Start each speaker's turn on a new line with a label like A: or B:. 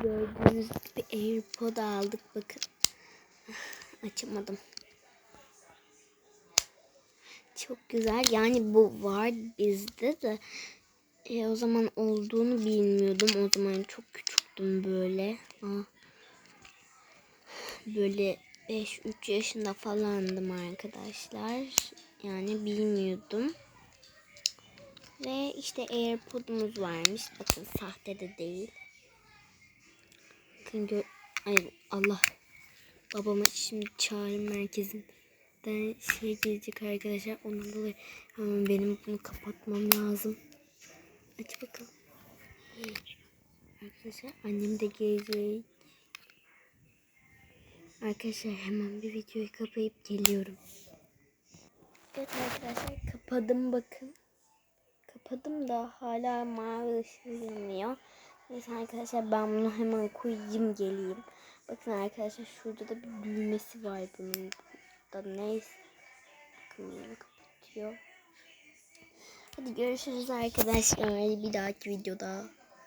A: gördüğünüz gibi AirPod aldık bakın. Açamadım. Çok güzel. Yani bu var bizde de. E, o zaman olduğunu bilmiyordum. O zaman çok küçüktüm böyle. Aa. Böyle 5-3 yaşında falandım arkadaşlar. Yani bilmiyordum. Ve işte AirPod'umuz varmış. Bakın sahte de değil. Bakın gör... Ay Allah. Babama şimdi çağrı merkezinden şey gelecek arkadaşlar. Ondan dolayı hemen benim bunu kapatmam lazım. Aç bakalım. Arkadaşlar annem de gelecek. Arkadaşlar hemen bir videoyu kapayıp geliyorum. Evet arkadaşlar kapadım bakın. Kapadım da hala mavi ışığı yanıyor. Neyse arkadaşlar ben bunu hemen koyayım geleyim. Bakın arkadaşlar şurada da bir düğmesi var bunun. Da neyse. Bakın kapatıyor. Hadi görüşürüz arkadaşlar. Bir dahaki videoda.